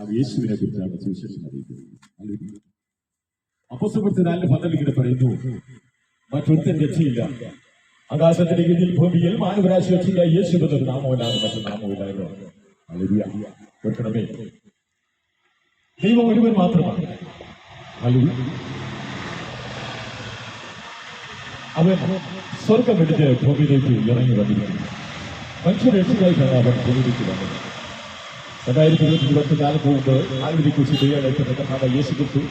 കർത്താവ് യേശുവിനെ കുറിച്ചാണ് സുവിശേഷം അറിയിക്കുന്നത് അപ്പസ്വലത്തെ നാലിന് പന്ത്രണ്ടിങ്ങനെ പറയുന്നു മറ്റൊരുത്തൻ രക്ഷയില്ല. ആകാശത്തിന്റെ കീഴിൽ ഭൂമിയിൽ മാനവരാശി വെച്ചില്ല യേശു എന്നൊരു നാമമില്ലാതെ മറ്റു നാമമില്ലായിരുന്നു. കേൾക്കണമേ ദൈവം ഒരുവൻ മാത്രമാണ്. ഹല്ലേലൂയ. അവൻ സ്വർഗം എടുത്ത് ഭൂമിയിലേക്ക് ഇറങ്ങി വന്നിരിക്കുന്നു. മനുഷ്യരക്ഷയായിട്ടാണ് അവൻ ഭൂമിയിലേക്ക് വന്നത്. രണ്ടായിരത്തി ഇരുപത്തി ഇരുപത്തി നാലിന് മുമ്പ് ആലുവിനെ കുറിച്ച് ദൈവമായിട്ട് കർത്താവ് യേശു കുട്ടി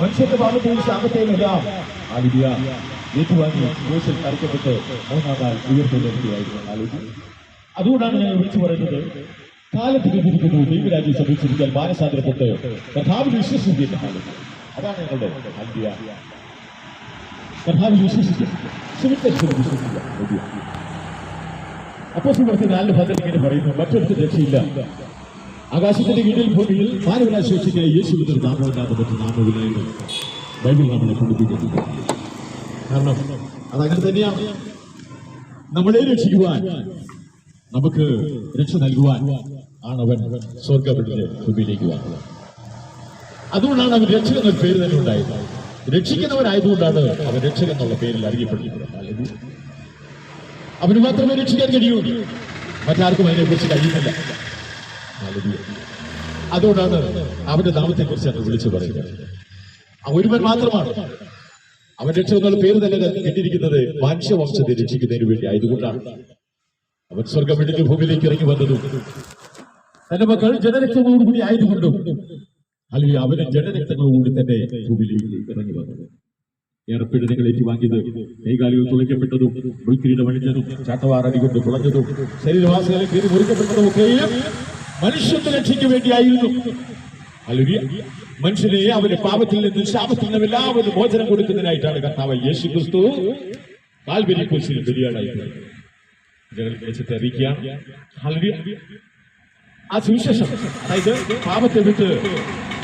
മനുഷ്യന്റെ ഭാഗത്തേക്ക് ശാപത്തെയുമെല്ലാം ആലുവിയ ഏറ്റുവാങ്ങി ക്രൂശിൽ തറയ്ക്കപ്പെട്ട് മൂന്നാം നാൾ ഉയർത്തെഴുന്നേൽക്കുകയായിരുന്നു ആലുവി അതുകൊണ്ടാണ് ഞാൻ വിളിച്ചു പറയുന്നത് കാലത്ത് വിധിരിക്കുന്നു ദൈവരാജ്യം സംഭവിച്ചിരിക്കാൻ മാനസാന്തരപ്പെട്ട് കഥാവിൽ വിശ്വസിക്കുന്ന അതാണ് ഞങ്ങളുടെ ആലുവിയ. കഥാവിൽ വിശ്വസിക്കുക സുവിശേഷത്തിൽ വിശ്വസിക്കുക. അപ്പോൾ സുഹൃത്ത് നാല് ഭദ്രത ഇങ്ങനെ പറയുന്നു മറ്റൊരു രക്ഷയില്ല. ആകാശത്തിന്റെ കീഴിൽ ഭൂമിയിൽ മാനവരാശി ശേഷിക്കുന്ന യേശു എന്നൊരു നാമമില്ലാതെ മറ്റു നാമമില്ലായിരുന്നു ബൈബിൾ നമ്മളെ പഠിപ്പിക്കുന്നത് കാരണം അതങ്ങനെ തന്നെയാണ് നമ്മളെ രക്ഷിക്കുവാൻ നമുക്ക് രക്ഷ നൽകുവാൻ ആണ് അവൻ സ്വർഗപ്പെട്ടിട്ട് ഭൂമിയിലേക്ക് വന്നത്. അതുകൊണ്ടാണ് അവൻ രക്ഷകൻ എന്നൊരു പേര് തന്നെ ഉണ്ടായത്. രക്ഷിക്കുന്നവരായതുകൊണ്ടാണ് അവൻ രക്ഷകൻ എന്നുള്ള പേരിൽ ഹല്ലേലൂയ. അവന് മാത്രമേ രക്ഷിക്കാൻ കഴിയൂ. മറ്റാർക്കും അതിനെക്കുറിച്ച് കഴിയുന്നില്ല. അതുകൊണ്ടാണ് അവന്റെ നാമത്തെ കുറിച്ച് അത് വിളിച്ചു പറയുന്നത്. ഒരുവൻ മാത്രമാണ്. അവൻ രക്ഷ പേര് തന്നെ കിട്ടിയിരിക്കുന്നത് മനുഷ്യവംശത്തെ രക്ഷിക്കുന്നതിന് വേണ്ടി ആയതുകൊണ്ടാണ്. അവൻ സ്വർഗം വിടുന്ന ഭൂമിയിലേക്ക് ഇറങ്ങി വന്നതും തന്റെ മക്കൾ ജനരക്തങ്ങളോടുകൂടി ആയതുകൊണ്ടും അല്ലെങ്കിൽ അവന് ജനരക്തങ്ങളോടുകൂടി തന്നെ ഭൂമിയിലേക്ക് ഇറങ്ങി വന്നത്. ഏറെ പീഡനങ്ങൾ ഏറ്റുവാങ്ങിയത് കൈകാലികൾ തുളയ്ക്കപ്പെട്ടതും മുൾക്കിരീടം അണിഞ്ഞതും ചാട്ടവാറടി കൊണ്ട് തുളഞ്ഞതും ശരീരവാസികളെ കീറി മുറിക്കപ്പെട്ടതും ഒക്കെയും മനുഷ്യന്റെ രക്ഷയ്ക്ക് വേണ്ടിയായിരുന്നു ഹല്ലേലൂയ. മനുഷ്യനെ അവന്റെ പാപത്തിൽ നിന്ന് ശാപത്തിൽ നിന്നും എല്ലാവരും മോചനം കൊടുക്കുന്നതിനായിട്ടാണ് കർത്താവ് യേശു ക്രിസ്തു കാൽവരി കുരിശിൽ ബലിയാടായി വെച്ചിട്ട് അറിയിക്കുകയാണ് ഹല്ലേലൂയ. ആ സുവിശേഷം അതായത് പാപത്തെ വിട്ട്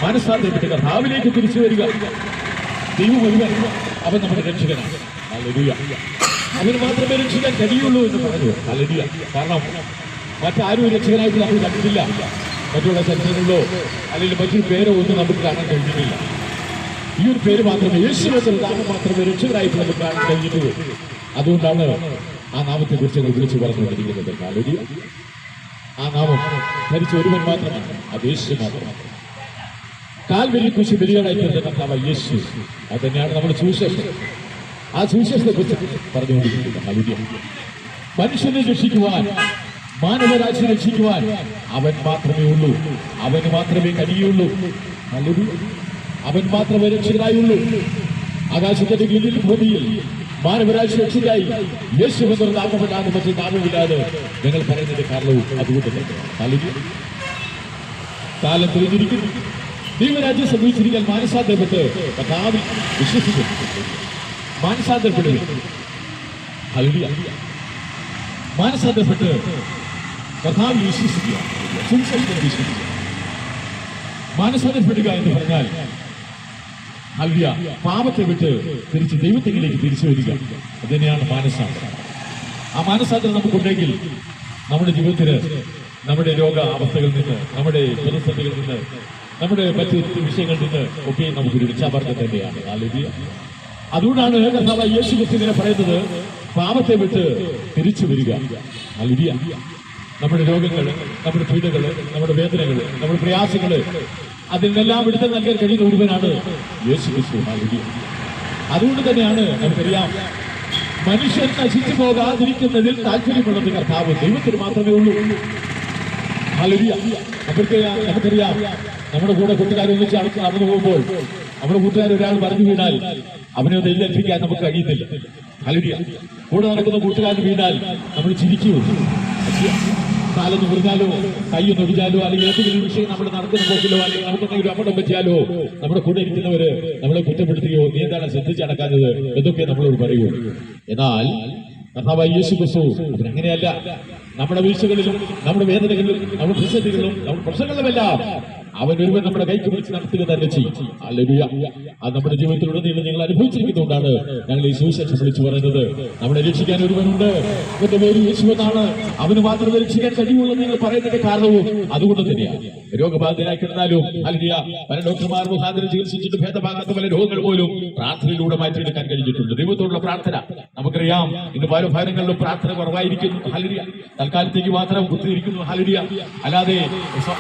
മനസ്സാന്തരം വിട്ട് കർത്താവിലേക്ക് തിരിച്ചു വരിക ദൈവം അവൻ നമ്മുടെ രക്ഷകനാണ്. അവന് മാത്രമേ രക്ഷിക്കാൻ കഴിയുള്ളൂ എന്ന് പറഞ്ഞു ഹല്ലേലൂയ. കാരണം മറ്റാരും രക്ഷകനായിട്ട് നമ്മൾ കണ്ടിട്ടില്ല. മറ്റുള്ള ചരിത്രങ്ങളിലോ അല്ലെങ്കിൽ മറ്റൊരു പേരോ ഒന്നും നമുക്ക് കാണാൻ കഴിഞ്ഞിട്ടില്ല. ഈ ഒരു പേര് മാത്രമേ യേശു എന്നൊരു നാമം മാത്രമേ രക്ഷകനായിട്ട് നമുക്ക് കാണാൻ കഴിഞ്ഞിട്ടുള്ളൂ അതുകൊണ്ടാണ് ആ നാമത്തെ കുറിച്ച് ഞങ്ങൾ വിളിച്ചു പറഞ്ഞുകൊണ്ടിരിക്കുന്നത് ഹല്ലേലൂയ. ആ നാമം ധരിച്ച ഒരുവൻ മാത്രമാണ് അത് യേശു മാത്രമാണ് കാൽവരി കുശി ബലിയാടായിട്ട് കർത്താവ് യേശു. അത് തന്നെയാണ് നമ്മുടെ സുവിശേഷം. ആ സുവിശേഷത്തെ കുറിച്ച് പറഞ്ഞുകൊണ്ടിരിക്കുന്നത് മനുഷ്യനെ രക്ഷിക്കുവാൻ മാനവരാശി രക്ഷിക്കുവാൻ അവൻ മാത്രമേ ഉള്ളൂ. അവന് മാത്രമേ കഴിയുള്ളൂ. നല്ലൊരു അവൻ മാത്രമേ രക്ഷിതനായുള്ളൂ. ആകാശത്തിന്റെ കീഴിൽ ഭൂമിയിൽ മാനവരാശി രക്ഷിക്കായി യേശു എന്നൊരു നാമമില്ലാതെ നാമമില്ലാതെ ഞങ്ങൾ പറയുന്നതിന്റെ കാരണവും അതുകൊണ്ട് തന്നെ. കാലം തെളിഞ്ഞിരിക്കുന്നു. ദൈവരാജ്യം സംഭവിച്ചിരിക്കാൻ മാനസാന്തരപ്പെട്ട് കഥാവിൽ വിശ്വസിക്കുന്നു. മാനസാന്തരപ്പെടുക. മാനസാന്തരപ്പെട്ട് കഥാവിൽ വിശ്വസിക്കുക സുവിശേഷത്തിൽ വിശ്വസിക്കുക മനസ്സനപ്പെടുക എന്ന് പറഞ്ഞാൽ അല്ല പാപത്തെ വിട്ട് തിരിച്ച് ദൈവത്തിലേക്ക് തിരിച്ചു വരിക. അത് തന്നെയാണ് മാനസാന്തരം. ആ മാനസാന്തരം നമുക്കുണ്ടെങ്കിൽ നമ്മുടെ ജീവിതത്തിൽ നമ്മുടെ രോഗ അവസ്ഥകളിൽ നിന്ന് നമ്മുടെ പ്രതിസന്ധികളിൽ നിന്ന് നമ്മുടെ മറ്റു വിഷയങ്ങളിൽ നിന്ന് ഒക്കെ നമുക്കൊരു രക്ഷാമാർഗം തന്നെയാണ്. ആലോചിക്കുക അതുകൊണ്ടാണ് കർത്താവ് യേശു ക്രിസ്തു പറയുന്നത് പാപത്തെ വിട്ട് തിരിച്ചു വരിക. ആലോചിയ നമ്മുടെ രോഗങ്ങൾ നമ്മുടെ പീഡകൾ നമ്മുടെ വേദനകൾ നമ്മുടെ പ്രയാസങ്ങൾ അതിനെല്ലാം എടുത്ത് നൽകാൻ കഴിയുന്ന ഒരുവനാണ് യേശു ക്രിസ്തു. അതുകൊണ്ട് തന്നെയാണ് നമുക്കറിയാം മനുഷ്യൻ നശിച്ചു പോകാതിരിക്കുന്നതിൽ താല്പര്യമുള്ളത് കർത്താവ് ദൈവത്തിന് മാത്രമേ ഉള്ളൂ. നമുക്കറിയാം നമ്മുടെ കൂടെ കൂട്ടുകാരെ ഒന്നിച്ച് അടുത്ത് നടന്നു പോകുമ്പോൾ നമ്മുടെ കൂട്ടുകാർ ഒരാൾ പറഞ്ഞു വീണാൽ അവനെ ഒന്ന് എഴുന്നേൽപ്പിക്കാൻ നമുക്ക് കഴിയുന്നില്ല. കൂടെ നടക്കുന്ന കൂട്ടുകാരൻ വീണാൽ നമ്മൾ ചിരിക്കുമോ കാലൊന്ന് മുറിഞ്ഞാലോ കൈയൊന്ന് ഒടിഞ്ഞാലോ അല്ലെങ്കിൽ ഏതെങ്കിലും വിഷയം നമ്മൾ നടക്കുന്ന പോക്കിലോ അല്ലെങ്കിൽ നമുക്ക് എന്തെങ്കിലും അപകടം പറ്റിയാലോ നമ്മുടെ കൂടെ ഇരിക്കുന്നവര് നമ്മളെ കുറ്റപ്പെടുത്തിയോ നീ എന്താണ് ശ്രദ്ധിച്ച് നടക്കാത്തത് എന്നൊക്കെ നമ്മളോട് പറയൂ. എന്നാൽ കർത്താവായി യേശു ക്രിസ്തു അവനങ്ങനെയല്ല നമ്മുടെ വീഴ്ചകളിലും നമ്മുടെ വേദനകളിലും നമ്മുടെ പ്രതിസന്ധികളിലും നമ്മുടെ പ്രശ്നങ്ങളിലുമെല്ലാം അവൻ ഒരുവൻ നമ്മുടെ കൈക്ക് പിടിച്ച് നടത്തുക തന്നെ ചെയ്യും. ഹല്ലേലൂയ. അത് നമ്മുടെ ജീവിതത്തിലുടനീളം നിങ്ങൾ അനുഭവിച്ചിരിക്കുന്നതുകൊണ്ടാണ് ഞങ്ങൾ ഈ സുവിശേഷം വിളിച്ചു പറയുന്നത്. നമ്മളെ രക്ഷിക്കാൻ ഒരുവനുണ്ട്. എന്റെ പേര് യേശു എന്നാണ്. അവന് മാത്രം രക്ഷിക്കാൻ കഴിയുള്ളൂ നിങ്ങൾ പറയുന്നതിന്റെ കാരണവും അതുകൊണ്ട് തന്നെയാണ് രോഗബാധിതരായി കിടന്നാലും അല്ലെങ്കിൽ പല ഡോക്ടർമാർ മുഖാന്തരം ചികിത്സിച്ചിട്ട് ഭേദഭാഗത്ത് പല രോഗങ്ങൾ പോലും പ്രാർത്ഥനയിലൂടെ മാറ്റിയെടുക്കാൻ കഴിഞ്ഞിട്ടുണ്ട്. ദൈവത്തോടുള്ള പ്രാർത്ഥന. നമുക്കറിയാം ഇന്ന് പല ഭവനങ്ങളിലും പ്രാർത്ഥന കുറവായിരിക്കുന്നു. ഹലിയ തൽക്കാലത്തേക്ക് മാത്രം കുത്തിയിരിക്കുന്നു. ഹലിയ അല്ലാതെ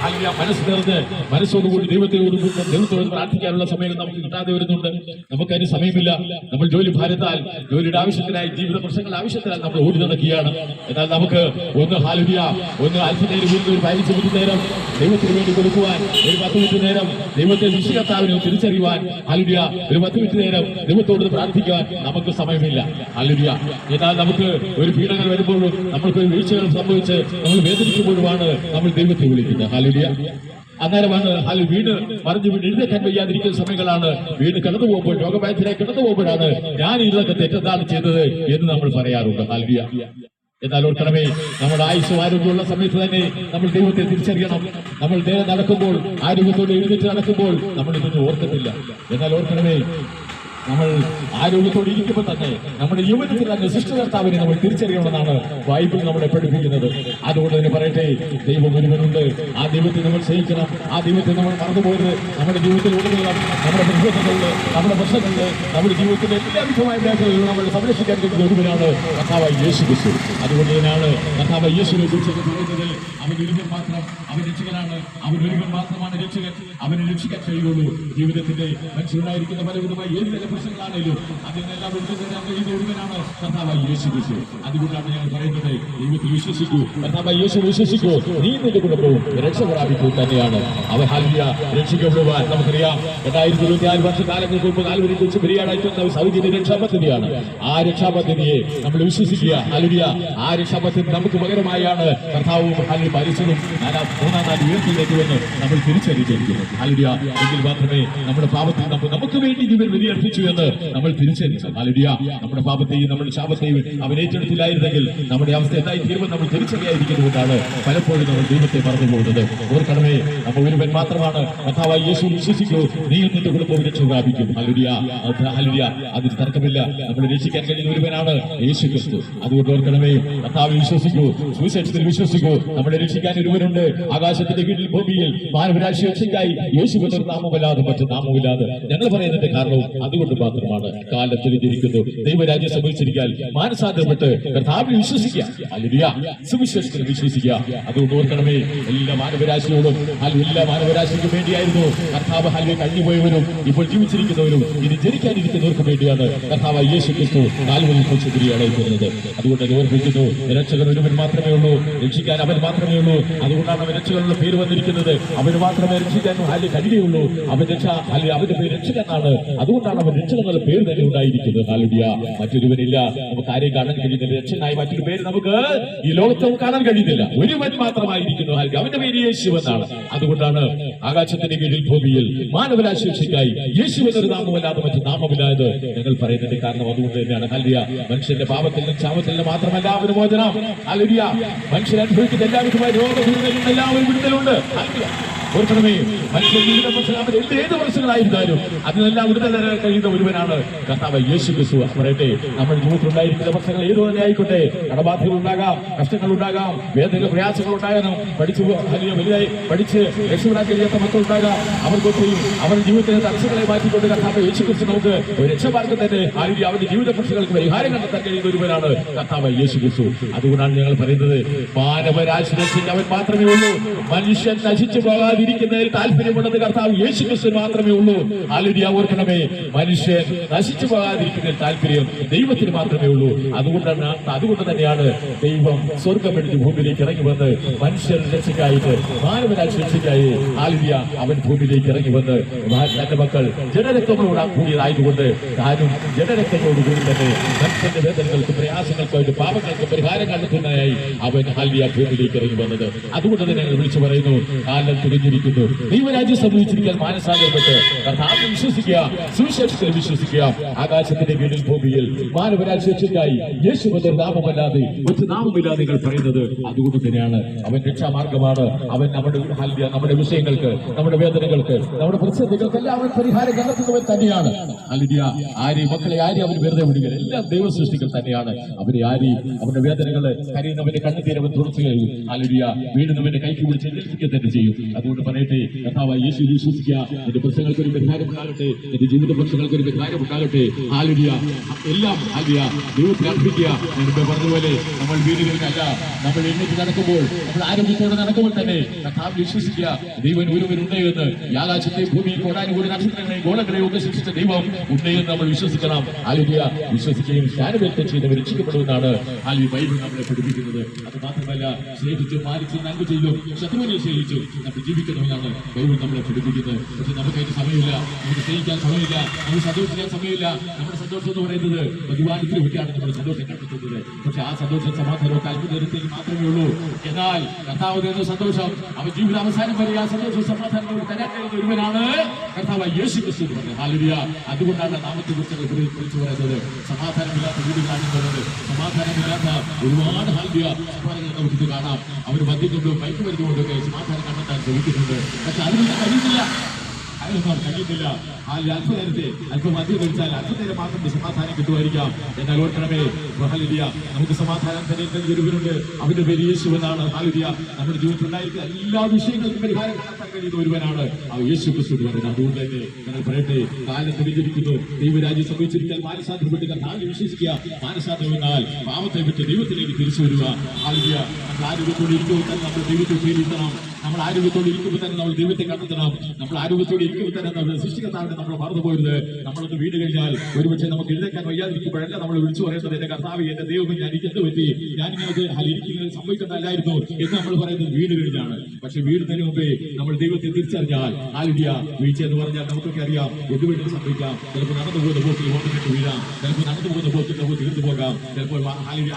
ഹലരിയ മനസ്സ് തീർന്ന് മനസ്സോടുകൂടി ദൈവത്തോട് ദൈവത്തോട് പ്രാർത്ഥിക്കാനുള്ള സമയം നമുക്ക് കിട്ടാതെ വരുന്നുണ്ട്. നമുക്കതിന് സമയമില്ല. നമ്മൾ ജോലി ഭാരത്താൽ ജോലിയുടെ ആവശ്യത്തിനായി ജീവിത പ്രശ്നങ്ങൾ ആവശ്യത്തിനായി നമ്മൾ ഓടി നടക്കുകയാണ്. എന്നാൽ നമുക്ക് ഒന്ന് ഹാലുവിയ ഒന്ന് അൽഫിനേര് വീട്ടിൽ ഒരു പതിനഞ്ച് മിനിറ്റ് നേരം ദൈവത്തിന് വേണ്ടി കൊടുക്കുവാൻ ഒരു പത്ത് മിനിറ്റ് നേരം ദൈവത്തെ വിശ്വകർത്താവിനെ തിരിച്ചറിയുവാൻ ഹാലുവിയ ഒരു പത്ത് മിനിറ്റ് നേരം ദൈവത്തോട് പ്രാർത്ഥിക്കുവാൻ നമുക്ക് സമയമില്ല. ഹാലുവിയ എന്നാൽ നമുക്ക് ഒരു പീഡകൾ വരുമ്പോഴും നമ്മൾക്ക് ഒരു വീഴ്ചകൾ സംഭവിച്ച് നമ്മൾ വേദനിക്കുമ്പോഴുമാണ് നമ്മൾ ദൈവത്തെ വിളിക്കുന്നത്. അന്നേരമാണ് അതിൽ വീട് മറിഞ്ഞു വീട് എഴുന്നേക്കാൻ വയ്യാതിരിക്കുന്ന സമയങ്ങളാണ്. വീട് കിടന്നു പോകുമ്പോൾ രോഗബാധിതരായി കിടന്നു പോകുമ്പോഴാണ് ഞാൻ ഇതൊക്കെ തെറ്റെന്താണ് ചെയ്തത് എന്ന് നമ്മൾ പറയാറുണ്ട്. ഹാൽവിയ എന്നാൽ ഓർക്കണമേ നമ്മുടെ ആയുസ് ആരോഗ്യമുള്ള സമയത്ത് തന്നെ നമ്മൾ ദൈവത്തെ തിരിച്ചറിയണം. നമ്മൾ നേരെ നടക്കുമ്പോൾ ആരോഗ്യത്തോടെ എഴുന്നേറ്റ് നടക്കുമ്പോൾ നമ്മൾ ഇതൊന്നും ഓർക്കത്തില്ല. എന്നാൽ ഓർക്കണമേ നമ്മൾ ആരോഗ്യത്തോടെ ഇരിക്കുമ്പോൾ തന്നെ നമ്മുടെ യുവജനത്തിൽ തന്നെ സൃഷ്ടികർത്താവിനെ നമ്മൾ തിരിച്ചറിയണമെന്നാണ് ബൈബിൾ നമ്മളെ പഠിപ്പിക്കുന്നത്. അതുകൊണ്ട് തന്നെ പറയട്ടെ ദൈവം ഒരുവനുണ്ട്. ആ ദൈവത്തെ നമ്മൾ സ്നേഹിക്കണം. ആ ദൈവത്തെ നമ്മൾ മറന്നുപോയത് നമ്മുടെ ജീവിതത്തിൽ ഉടനീളം നമ്മുടെ പ്രശ്നങ്ങളിൽ നമ്മുടെ പ്രശ്നങ്ങളുണ്ട്. നമ്മുടെ ജീവിതത്തിലെ എല്ലാ വിധമായ മേഖലകളിലും നമ്മൾ സംരക്ഷിക്കാൻ കഴിയുന്ന ഒരുവനാണ് കഥാവ യേശു ക്രിസ്തു. അതുകൊണ്ട് തന്നെയാണ് കഥാവ യേശുവിനെ കുറിച്ച് പറയുന്നത് അവൻ ഒരുവൻ മാത്രം അവൻ രക്ഷകനാണ്. അവൻ ഒരുവൻ മാത്രമാണ് രക്ഷകൻ. അവനെ രക്ഷിക്കാൻ കഴിയുള്ളൂ. ജീവിതത്തിന്റെ മനുഷ്യരുണ്ടായിരിക്കുന്ന പലവിധമായ ഏത് തരം ദൈവത്തിൽ വിശ്വസിക്കൂ. നീ രക്ഷ തന്നെയാണ്. അവ ഹാലിയ രക്ഷിക്കപ്പെടുവാൻ നമുക്കറിയാം. രണ്ടായിരത്തി ഇരുപത്തി നാല് വർഷക്കാലങ്ങൾക്ക് മുമ്പ് നാലുവരെ കുറിച്ച് ബിരിയാണി സൗജന്യ രക്ഷാപദ്ധതിയാണ്. ആ രക്ഷാപദ്ധതിയെ നമ്മൾ വിശ്വസിക്കുക. ഹാലിയ ആ രക്ഷാപദ്ധതി നമുക്ക് പകരമായാണ് കർത്താവും ഹാലി പരിസരവും മൂന്നാം നാല് ഉയർത്തിയിലേക്കുവെന്ന് നമ്മൾ തിരിച്ചറിഞ്ഞിരിക്കുന്നു ഹാലിയ എങ്കിൽ മാത്രമേ നമ്മുടെ പാപത്തിൽ നമുക്ക് വേണ്ടി ജീവൻ ബലിയർപ്പിച്ചു എന്ന് നമ്മൾ തിരിച്ചറിഞ്ഞു. ഹാലിയ നമ്മുടെ പാപത്തെയും നമ്മുടെ ശാപത്തെയും അവൻ ഏറ്റെടുത്തില്ലായിരുന്നെങ്കിൽ നമ്മുടെ അവസ്ഥ എന്തായി തീരുമെന്ന് നമ്മൾ തിരിച്ചറിയാതിരിക്കുന്നതുകൊണ്ടാണ് പലപ്പോഴും നമ്മൾ ദൈവത്തെ മറന്നു പോകുന്നത് ഓർക്കണമേ നമ്മൾ ഒരുവൻ മാത്രമാണ്. കഥാവായി യേശു വിശ്വസിക്കൂ. നീ നിന്റെ കുടുംബവും രക്ഷ പ്രാപിക്കും. ഹലുരിയ അതിന് തർക്കമില്ല. നമ്മൾ രക്ഷിക്കാൻ കഴിയുന്ന ഒരുവനാണ് യേശു ക്രിസ്തു. അതുകൊണ്ട് ഓർക്കണമേ കഥാവ് വിശ്വസിക്കൂ. സുവിശേഷത്തിൽ വിശ്വസിക്കൂ. നമ്മളെ രക്ഷിക്കാൻ ഒരുവനുണ്ട്. ആകാശത്തിന്റെ കീഴിൽ ഭൂമിയിൽ മാനവരാശി രക്ഷയ്ക്കായി യേശു നാമമല്ലാതെ മറ്റു നാമമില്ലാതെ ഞങ്ങൾ പറയുന്നതിന്റെ കാരണവും അതുകൊണ്ട് മാത്രമാണ് കാലത്ത് വിജയിക്കുന്നു ദൈവരാജ്യം സംഭവിച്ചിരിക്കാൻ മാനസാന്തരപ്പെട്ട് കർത്താവിൽ വിശ്വസിക്കുക. സുവിശേഷത്തിൽ വിശ്വസിക്കുക. അതുകൊണ്ട് ഓർക്കണമേ. എല്ലാ മാനവരാശിയോടും എല്ലാ മാനവരാശിക്കും വേണ്ടിയായിരുന്നു. കർത്താവ് ഹല്ലെ കഴിഞ്ഞുപോയവരും ഇപ്പോൾ ജീവിച്ചിരിക്കുന്നവരും ഇനി ജനിക്കാനിരിക്കുന്നവർക്കും വേണ്ടിയാണ് കർത്താവ് യേശു ക്രിസ്തു കുറിച്ച് തിരിയടയിക്കുന്നത് അതുകൊണ്ട് ഓർമ്മിക്കുന്നു. രക്ഷകൻ ഒരുവൻ മാത്രമേ ഉള്ളൂ. രക്ഷിക്കാൻ അവൻ മാത്രമേ ഉള്ളൂ. അതുകൊണ്ടാണ് അവൻ രക്ഷകനുള്ള പേര് വന്നിരിക്കുന്നത്. അവന് മാത്രമേ രക്ഷിക്കാൻ ഹലി കഴിയുള്ളൂ അവൻ രക്ഷ അല്ലെങ്കിൽ അവന്റെ പേര് രക്ഷിക്കാനാണ് അതുകൊണ്ടാണ് അവൻ രക്ഷകൻ എന്നുള്ള പേര് തന്നെ ഉണ്ടായിരിക്കുന്നത്. ഹാലുഡിയ മറ്റൊരുവനില്ല. നമുക്ക് ആരെയും കാണാൻ കഴിയുന്നില്ല. രക്ഷനായി മറ്റൊരു പേര് നമുക്ക് ഈ ലോകത്ത് നമുക്ക് കാണാൻ കഴിയുന്നില്ല. ഒരുവൻ മാത്രമായിരിക്കുന്നു ഹാലുഡിയ അവന്റെ പേര് യേശു എന്നാണ്. അതുകൊണ്ടാണ് ആകാശത്തിന്റെ കീഴിൽ ഭൂമിയിൽ മാനവരാശേഷിക്കായി യേശു എന്നൊരു നാമമല്ലാതെ മറ്റു നാമമില്ലാതെ ഞങ്ങൾ പറയുന്നതിന്റെ കാരണം അതുകൊണ്ട് തന്നെയാണ്. ഹാലുഡിയ മനുഷ്യന്റെ പാപത്തിൽ നിന്നും ക്ഷാമത്തിൽ നിന്നും മാത്രമല്ല അവന് മോചനം. ഹാലുഡിയ മനുഷ്യൻ അനുഭവിക്കുന്ന എല്ലാവിധമായ രോഗവിടുതലും എല്ലാവരും വിടുതലുണ്ട്. ഹല്ലിയ ഓർക്കണമേ മനുഷ്യ ജീവിത പ്രശ്നം എന്ത് ഏത് പ്രശ്നങ്ങളായിരുന്നാലും അതിനെല്ലാം തരാൻ കഴിയുന്ന ഒരുവനാണ് കർത്താവ് യേശു ക്രിസ്തു. പറയട്ടെ നമ്മൾ ജീവിതത്തിലുണ്ടായിരിക്കുന്ന പ്രശ്നങ്ങൾ ഏതു തന്നെ ആയിക്കോട്ടെ. കടബാധ്യത ഉണ്ടാകാം കഷ്ടങ്ങൾ ഉണ്ടാകാം വേദന പ്രയാസങ്ങൾ ഉണ്ടാകാനും പഠിച്ചു വലിയ വലുതായി പഠിച്ച് രക്ഷപ്പെടാൻ കഴിയാത്ത മക്കൾ ഉണ്ടാകാം. അവർക്കൊക്കെയും അവരുടെ ജീവിതത്തിലെ തടസ്സങ്ങളെ മാറ്റിക്കൊണ്ട് കർത്താവ് യേശു ക്രിസ്തു നമുക്ക് രക്ഷമാർഗം തന്നെ ആരും അവരുടെ ജീവിത പ്രശ്നങ്ങൾക്ക് പരിഹാരം കണ്ടെത്താൻ കഴിയുന്ന ഒരുവനാണ് കർത്താവ് യേശു ക്രിസ്തു. അതുകൊണ്ടാണ് ഞങ്ങൾ പറയുന്നത് മാനവരാശി അവൻ മാത്രമേ ഉള്ളൂ. മനുഷ്യൻ നശിച്ചു പോകാതിരിക്കുന്നതിൽ താല്പര്യമുള്ളത് കർത്താവ് യേശു ക്രിസ്തു മാത്രമേ ഉള്ളൂ. ആലുരി ഓർക്കണമേ. മനുഷ്യൻ നശിച്ചു പോകാതിരിക്കുന്നതിൽ താല്പര്യം ദൈവത്തിന് മാത്രമേ ഉള്ളൂ. അതുകൊണ്ടാണ് അതുകൊണ്ട് തന്നെയാണ് ദൈവം സ്വർഗമെടുത്ത് ഭൂമിയിലേക്ക് ഇറങ്ങി വന്ന് മനുഷ്യർ രക്ഷയ്ക്കായിട്ട് മാനവരാശി രക്ഷയ്ക്കായി ആലുരിയ അവൻ ഭൂമിയിലേക്ക് ഇറങ്ങി വന്ന് തന്റെ മക്കൾ ജനരക്തങ്ങളോട് കൂടിയതായതുകൊണ്ട് താനും ജനരക്തങ്ങളോട് കൂടി തന്നെ മനുഷ്യന്റെ വേദനകൾക്ക് പ്രയാസങ്ങൾക്കായിട്ട് പാപങ്ങൾക്ക് പരിഹാരം കണ്ടെത്തുന്നതിനായി അവൻ ആലുരിയ ഭൂമിയിലേക്ക് ഇറങ്ങി വന്നത്. അതുകൊണ്ട് തന്നെ ഞങ്ങൾ വിളിച്ചു പറയുന്നു കാലം തികഞ്ഞിരിക്കുന്നു ദൈവരാജ്യം സംഭവിച്ചിരിക്കാൻ മാനസാകപ്പെട്ട്. കർത്താവ് വിശ്വസിക്കുക സുവിശേഷത്തിൽ വിശ്വസിക്കുക. ആകാശത്തിന്റെ കീഴിൽ ഭൂമിയിൽ മാനവരാജ്യത്തിനായി യേശുവിന്റെ നാമമല്ലാതെ ഒറ്റ നാമമില്ലാതെ നിങ്ങൾ പറയുന്നത് അതുകൊണ്ട് തന്നെയാണ്. അവൻ രക്ഷാമാർഗമാണ്. അവൻ നമ്മുടെ നമ്മുടെ വിഷയങ്ങൾക്ക് നമ്മുടെ വേദനകൾക്ക് നമ്മുടെ പ്രതിസന്ധികൾക്കെല്ലാം അവൻ പരിഹാരം കണ്ടെത്തുന്നവൻ തന്നെയാണ്. അലിയ ആരെയും മക്കളെ ആരെയും അവൻ വെറുതെ വിടുക എല്ലാം ദൈവ സൃഷ്ടികൾ തന്നെയാണ്. അവരെ ആരെയും അവരുടെ വേദനകൾ കരയുന്നവന്റെ കണ്ണുതീരവൻ തുറച്ചു കഴിയും അലിയ വീടുന്നവന്റെ കൈക്ക് വിളിച്ച് എഴുതിക്കുക തന്നെ ചെയ്യും. അതുകൊണ്ട് പറയട്ടെ കർത്താവ് യേശു വിശ്വസിക്കുക. എന്റെ പ്രശ്നങ്ങൾക്ക് ഒരു പരിഹാരം ഉണ്ടാകട്ടെ എന്റെ ജീവിത പ്രശ്നങ്ങൾക്ക് ഒരു പരിഹാരം ഉണ്ടാകട്ടെ. ആലുടിയ എല്ലാം ആലിയ അർപ്പിക്കുക. ഞാൻ മുമ്പേ പറഞ്ഞതുപോലെ നമ്മൾ വീടുകളിലല്ല നമ്മൾ എണ്ണിച്ച് നടക്കുമ്പോൾ നമ്മൾ ആരോഗ്യത്തോടെ നടക്കുമ്പോൾ തന്നെ കർത്താവ് വിശ്വസിക്കുക. ദൈവൻ ഒരുവരുണ്ട് എന്ന്. ഈ ഭൂമി കോടാനുകൂടി നക്ഷത്രങ്ങളെയും ഗോളങ്ങളെയും ഒക്കെ സൃഷ്ടിച്ച ദൈവം ഉണ്ട് എന്ന് നമ്മൾ വിശ്വസിക്കണം. ആലുടിയ വിശ്വസിക്കുകയും ജ്ഞാനവേൽക്കം ചെയ്തവർ രക്ഷിക്കപ്പെടുമെന്നാണ് ആലി ബൈബിൾ നമ്മളെ പഠിപ്പിക്കുന്നത്. അത് മാത്രമല്ല സ്നേഹിച്ചു മാനിച്ചു നന്മ ചെയ്തു ശത്രുവിനെ സ്നേഹിച്ചു നമ്മൾ ജീവിക്കണമെന്നാണ് ബൈബിൾ നമ്മളെ പഠിപ്പിക്കുന്നത് പക്ഷെ നമുക്കതിന് സമയമില്ല. നമുക്ക് സ്നേഹിക്കാൻ സമയമില്ല. നമുക്ക് സന്തോഷിക്കാൻ സമയമില്ല. നമ്മുടെ സന്തോഷം എന്ന് പറയുന്നത് ബഹുമാനത്തിന് വേണ്ടിയാണ് നമ്മുടെ സന്തോഷം കണ്ടെത്തുന്നത്. പക്ഷെ ആ സന്തോഷം സമാധാനവും അത്ഭുതത്തിൽ മാത്രമേ ഉള്ളൂ. എന്നാൽ കർത്താവ് തരുന്ന സന്തോഷം അവൻ ജീവിത അവസാനം വരെ ആ സന്തോഷവും സമാധാനവും തരാൻ കഴിയുന്ന ഒരുവനാണ് കർത്താവ് യേശു ക്രിസ്തു ഹാലലിയ അതുകൊണ്ടാണ് നാമത്തെ കുറിച്ച് വിളിച്ചു പറയുന്നത്. സമാധാനമില്ലാത്ത വീടുകളാണെന്നുള്ളത് സമാധാനമില്ലാത്ത ഒരുപാട് ഹാലുവിയ സമാധാനങ്ങൾ നമുക്കിത് കാണാം. അവർ മദ്യം കൊണ്ടും ബൈക്ക് മയക്കുമരുന്നുകൊണ്ടൊക്കെ സമാധാനം കണ്ടെത്താൻ ശ്രമിക്കുന്നുണ്ട് പക്ഷെ കഴിയുന്നില്ല. അതിനൊന്നും കഴിയുന്നില്ല. ആ അല്പനേരത്തെ അല്പം മദ്യം കഴിച്ചാൽ അല്പനേരം മാത്രം സമാധാനം കിട്ടുമായിരിക്കാം. നമുക്ക് സമാധാനം തന്നെ ഒരുവരുണ്ട്. അവന്റെ പേര് യേശു എന്നാണ്. ഹാലിയ നമ്മുടെ ജീവിതത്തിൽ എല്ലാ വിഷയങ്ങൾക്കും പരിഹാരം കണ്ടെത്താൻ കഴിയുന്ന ഒരുവനാണ്. ആ യേശു പറയുന്നത്. അതുകൊണ്ട് തന്നെ ഞങ്ങൾ പറയട്ടെ കാലം തെളിഞ്ഞിരിക്കുന്നു. ദൈവരാജ്യം സംഭവിച്ചിരിക്കാൻ മാനസാന്തരപ്പെട്ട് കർത്താവിൽ വിശ്വസിക്കുക? മാനസാന്തരം എന്നാൽ പാപത്തെ വിട്ട് ദൈവത്തിലേക്ക് തിരിച്ചു വരിക. ഹാലിയ ആരോഗ്യത്തോടെ ഇരിക്കുമ്പോൾ തന്നെ നമ്മൾ ദൈവത്തെ പേരിട്ടണം നമ്മൾ ആരോഗ്യത്തോടെ ഇരിക്കുമ്പോൾ തന്നെ നമ്മൾ ദൈവത്തെ കണ്ടെത്തണം. നമ്മൾ ആരോഗ്യത്തോടെ ഇരിക്കുമ്പോൾ തന്നെ നമ്മൾ സൃഷ്ടികർത്താവിനെ നമ്മൾ മറന്നു പോരുത്. നമ്മളൊന്ന് വീട് കഴിഞ്ഞാൽ ഒരുപക്ഷെ നമുക്ക് എഴുതേക്കാൻ വയ്യാതിരിക്കുമ്പോഴല്ല നമ്മൾ വിളിച്ചു പറയുന്നത് എന്റെ കർത്താവ് എന്റെ ദൈവം ഞാൻ എനിക്ക് എന്ത് പറ്റി? ഞാനിങ്ങനെ ഇരിക്കുന്നത് സംഭവിക്കുന്നതല്ലായിരുന്നു എന്ന് നമ്മൾ പറയുന്നത് വീട് കഴിഞ്ഞാണ്. പക്ഷെ വീടുന്നതിന് മുമ്പേ നമ്മൾ ദൈവത്തെ തിരിച്ചറിഞ്ഞാൽ ആലിയ വീഴ്ച എന്ന് പറഞ്ഞാൽ നമുക്കൊക്കെ അറിയാം എന്ത് വേണ്ടി സംഭവിക്കാം. ചിലപ്പോൾ നടന്നു പോകുന്ന പോക്കിൽ ഓട്ടമിട്ട് വീഴാം ചിലപ്പോൾ നടന്നു പോകുന്ന പോക്കിൽ നമുക്ക് തീർന്നു പോകാം ചിലപ്പോൾ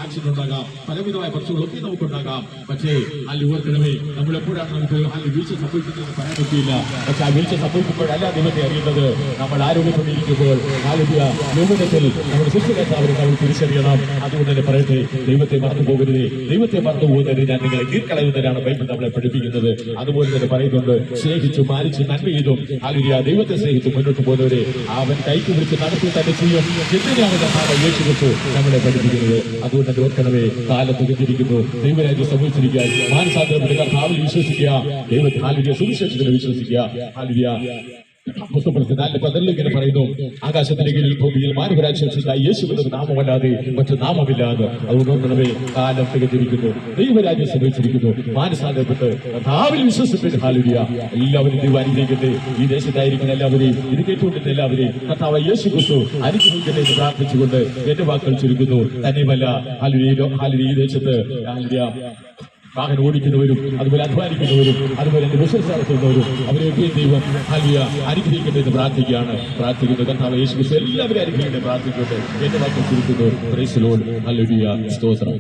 ആക്സിഡന്റ് ഉണ്ടാകാം. പലവിധമായ പ്രശ്നങ്ങളൊക്കെ നമുക്കുണ്ടാകാം. പക്ഷേ ആ ഓർക്കണമേ നമ്മൾ എപ്പോഴാണ് ആ വീഴ്ച സംഭവിക്കുന്നതെന്ന് പറയാൻ പറ്റിയില്ല. പക്ഷെ ആ വീഴ്ച സംഭവിക്കുമ്പോഴല്ല ദൈവത്തെ അറിയുന്നത് നമ്മൾ ആരോഗ്യപ്പെട്ടിരിക്കുമ്പോൾ ആലുദ്യ യൗവനത്തിൽ നമ്മുടെ ശിക്ഷകർത്താവിനെ നമ്മൾ തിരിച്ചറിയണം. അതുകൊണ്ട് തന്നെ പറയട്ടെ ദൈവത്തെ മറന്നു പോകരുതേ. ദൈവത്തെ മറന്നു പോകുന്നതിന് ഞാൻ നിങ്ങളെ തീർക്കളയുന്നതിനാണ് ബൈബിൾ നമ്മളെ പഠിപ്പിക്കുന്നത്. അതുപോലെ തന്നെ പറയുന്നുണ്ട് സ്നേഹിച്ചു മാരിച്ച് നന്മ ചെയ്തും. ആലുദ്യ ദൈവത്തെ സ്നേഹിച്ച് മുന്നോട്ട് പോകുന്നവരെ അവൻ കൈക്ക് പിടിച്ച് നടത്തി തന്നെ ചെയ്യും. എന്തിനാണ് കർത്താവ് യേശു ക്രിസ്തു നമ്മളെ പഠിപ്പിക്കുന്നത്? അതുകൊണ്ട് തന്നെ ഓർക്കണമേ കാലം തികഞ്ഞിരിക്കുന്നു. ദൈവരാജ്യം സംഭവിച്ചിരിക്കാൻ മാനസാന്തരപ്പെട്ട കർത്താവിൽ വിശ്വസിക്കുക ദൈവത്തെ ആലുദ്യ സുവിശേഷത്തിൽ വിശ്വസിക്കുക. ആലുദ്യ പുസ്തകത്തിൽ നാല് പതിനെട്ട് ഇങ്ങനെ പറയുന്നു. ആകാശത്തിന്റെ കീഴിൽ ഭൂമിയിൽ മാനവരാശിക്കായി യേശു എന്നത് നാമമല്ലാതെ മറ്റു നാമമില്ലാതെ. അതുകൊണ്ട് ഓർക്കണമേ കാലം തികച്ചിരിക്കുന്നു ദൈവരാജ്യം സംഭവിച്ചിരിക്കുന്നു മാനസാന്തരപ്പെട്ട് കർത്താവിൽ വിശ്വസിപ്പിച്ച് ഹാലുരിയ എല്ലാവരും ദൈവം ഈ ദേശത്തായിരിക്കുന്ന എല്ലാവരെയും ഇത് കേട്ടുകൊണ്ടിരുന്ന എല്ലാവരെയും കർത്താവ് യേശു ക്രിസ്തു അനുഗ്രഹിക്കട്ടെ എന്ന് പ്രാർത്ഥിച്ചുകൊണ്ട് എന്റെ വാക്കുകൾ ചുരുക്കുന്നു. തന്നെയുമല്ല. ഹാലുരിയ ഹാലുരി ഈ ദേശത്ത്. ഹാലുരിയ വാഹനം ഓടിക്കുന്നവരും അതുപോലെ അധ്വാനിക്കുന്നവരും അതുപോലെ എന്റെ ബിസിനസ് നടത്തുന്നവരും അവരെയൊക്കെ ദൈവം ഹലിയ അനുഗ്രഹിക്കട്ടെ എന്ന് പ്രാർത്ഥിക്കുകയാണ്. പ്രാർത്ഥിക്കുന്നത് കർത്താവ് യേശു എല്ലാവരും അനുഗ്രഹിക്കട്ടെ പ്രാർത്ഥിക്കട്ടെ. എന്റെ വാക്യം ചുരുക്കുന്നു പ്രൈസ് നല്ലൊരു സ്തോത്രം.